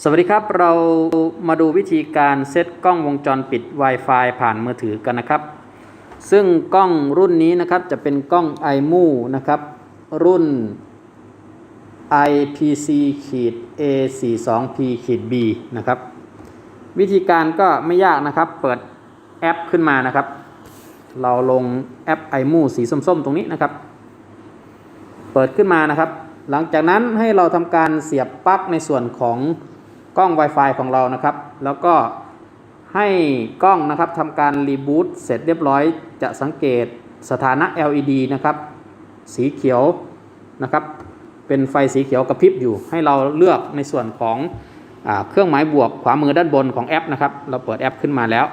สวัสดีครับ เรามาดูวิธีการเซตกล้องวงจรปิด Wi-Fi ผ่านมือถือกันนะครับ ซึ่งกล้องรุ่นนี้นะครับจะเป็นกล้อง iMu นะครับ รุ่น IPC A42P B นะครับ วิธีการก็ไม่ยากนะครับ เปิดแอปขึ้นมานะครับ เราลงแอป iMu สีส้มๆ ตรงนี้นะครับ เปิดขึ้นมานะครับ หลังจากนั้นให้เราทำการเสียบปลั๊กในส่วนของ กล้อง Wi-Fi ของเรานะครับ แล้วก็ให้กล้องนะครับทำการรีบูตเสร็จเรียบร้อย จะสังเกตสถานะ LED นะครับ สีเขียวนะครับ เป็นไฟสีเขียวกระพริบอยู่ ให้เราเลือกในส่วนของอเครื่องหมายบวกขวามือด้านบนของแอปนะครับ เราเปิดแอปขึ้นมาแล้ว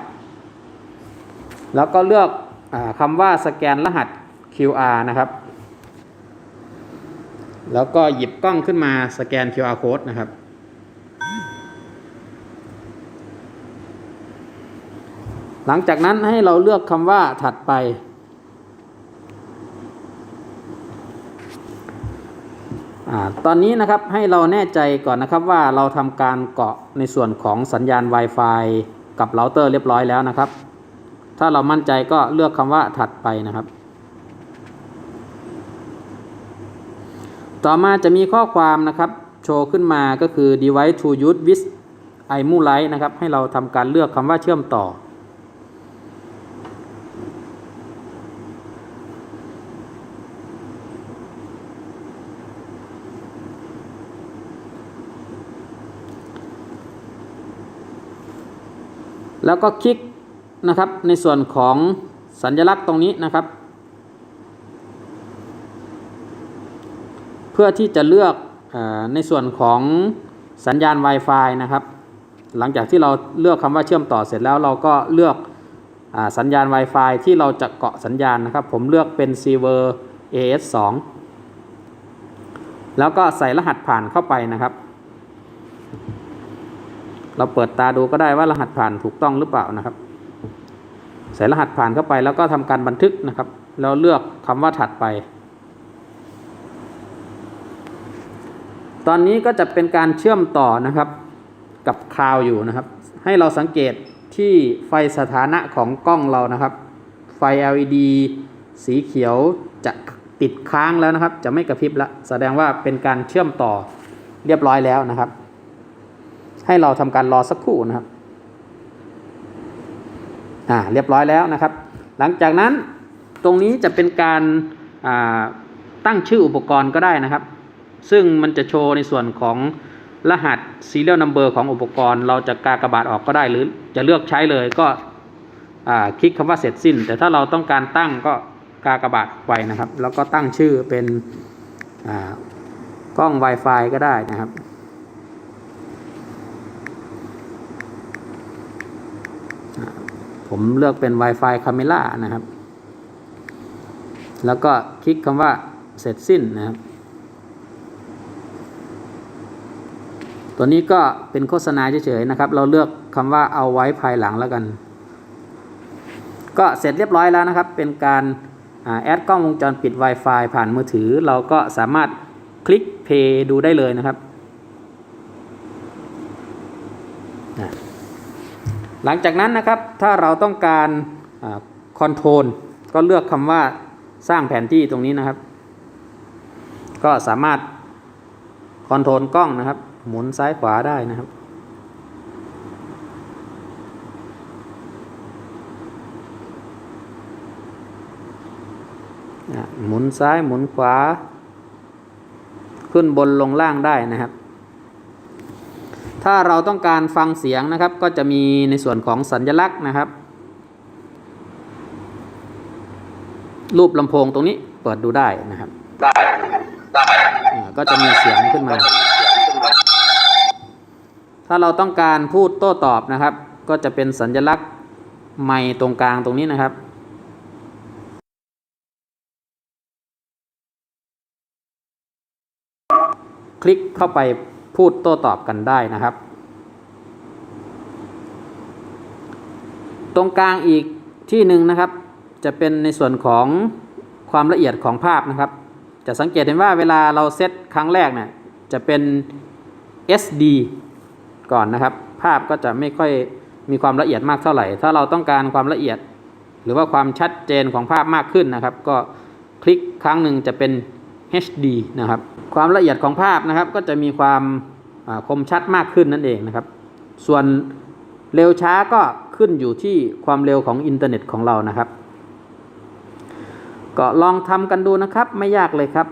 แล้วก็เลือกอคำว่าสแกนรหัส QR นะครับ แล้วก็หยิบกล้องขึ้นมาสแกน QR code นะครับ หลังจากนั้นให้เราเลือกคำว่าถัดไปอตอนนี้นะครับให้เราแน่ใจก่อนนะครับว่าเราทำการเกาะในส่วนของสัญญาณ Wi-Fi กับเราเตอร์เรียบร้อยแล้วนะครับ ถ้าเรามั่นใจก็เลือกคำว่าถัดไปนะครับ ต่อมาจะมีข้อความนะครับโชว์ขึ้นมาก็คือ device to use with iMu Lite นะครับ ให้เราทำการเลือกคำว่าเชื่อมต่อ แล้วก็คลิกนะครับในส่วนของสัญลักษณ์ตรงนี้นะครับ เพื่อที่จะเลือกอในส่วนของสัญญาณ Wi-Fi นะครับ หลังจากที่เราเลือกคำว่าเชื่อมต่อเสร็จแล้วเราก็เลือกอสัญญาณ Wi-Fi ที่เราจะเกาะสัญญาณนะครับ ผมเลือกเป็น s e v e r AS2 แล้วก็ใส่รหัสผ่านเข้าไปนะครับ เราเปิดตาดูก็ได้ว่ารหัสผ่านถูกต้องหรือเปล่านะครับ ใส่รหัสผ่านเข้าไปแล้วก็ทำการบันทึกนะครับ แล้วเลือกคำว่าถัดไป ตอนนี้ก็จะเป็นการเชื่อมต่อนะครับกับคลาวอยู่นะครับ ให้เราสังเกตที่ไฟสถานะของกล้องเรานะครับ ไฟ LED สีเขียวจะติดค้างแล้วนะครับ จะไม่กระพริบละแสดงว่าเป็นการเชื่อมต่อเรียบร้อยแล้วนะครับ ให้เราทำการรอสักครู่นะครับอ่าเรียบร้อยแล้วนะครับ หลังจากนั้นตรงนี้จะเป็นการอ่าตั้งชื่ออุปกรณ์ก็ได้นะครับ ซึ่งมันจะโชว์ในส่วนของรหัส serial number ของอุปกรณ์ เราจะกากบาทออกก็ได้หรือจะเลือกใช้เลยก็อ่าคลิกคำว่าเสร็จสิ้น แต่ถ้าเราต้องการตั้งก็กากบาทไปนะครับ แล้วก็ตั้งชื่อเป็นอ่ากล้อง Wi-Fi ก็ได้นะครับ ผมเลือกเป็น Wi-Fi Camera นะครับ แล้วก็คลิกคำว่าเสร็จสิ้นนะครับ ตัวนี้ก็เป็นโฆษณาเฉยๆนะครับ เราเลือกคำว่าเอาไว้ภายหลังแล้วกัน ก็เสร็จเรียบร้อยแล้วนะครับ เป็นการแอดกล้องวงจรปิด Wi-Fi ผ่านมือถือ เราก็สามารถคลิกเพย์ดูได้เลยนะครับ หลังจากนั้นนะครับถ้าเราต้องการคอนโทรลก็เลือกคำว่าสร้างแผนที่ตรงนี้นะครับ ก็สามารถคอนโทรลกล้องนะครับ หมุนซ้ายขวาได้นะครับ หมุนซ้ายหมุนขวา ขึ้นบนลงล่างได้นะครับ ถ้าเราต้องการฟังเสียงนะครับก็จะมีในส่วนของสัญลักษณ์นะครับ รูปลำโพงตรงนี้เปิดดูได้นะครับได้ได้ก็จะมีเสียงขึ้นมา ถ้าเราต้องการพูดโต้ตอบนะครับ ก็จะเป็นสัญลักษณ์ไมค์ตรงกลางตรงนี้นะครับคลิกเข้าไป พูดโต้ตอบกันได้นะครับ ตรงกลางอีกที่หนึ่งนะครับ จะเป็นในส่วนของความละเอียดของภาพนะครับ จะสังเกตเห็นว่าเวลาเราเซตครั้งแรกเนี่ยจะเป็น SD ก่อนนะครับ ภาพก็จะไม่ค่อยมีความละเอียดมากเท่าไหร่ ถ้าเราต้องการความละเอียด หรือว่าความชัดเจนของภาพมากขึ้นนะครับ ก็คลิกครั้งหนึ่งจะเป็น HD นะครับ ความละเอียดของภาพนะครับ ก็จะมีความคมชัดมากขึ้นนั่นเองนะครับ ส่วนเร็วช้าก็ขึ้นอยู่ที่ความเร็วของอินเทอร์เน็ตของเรานะครับ ก็ลองทำกันดูนะครับไม่ยากเลยครับ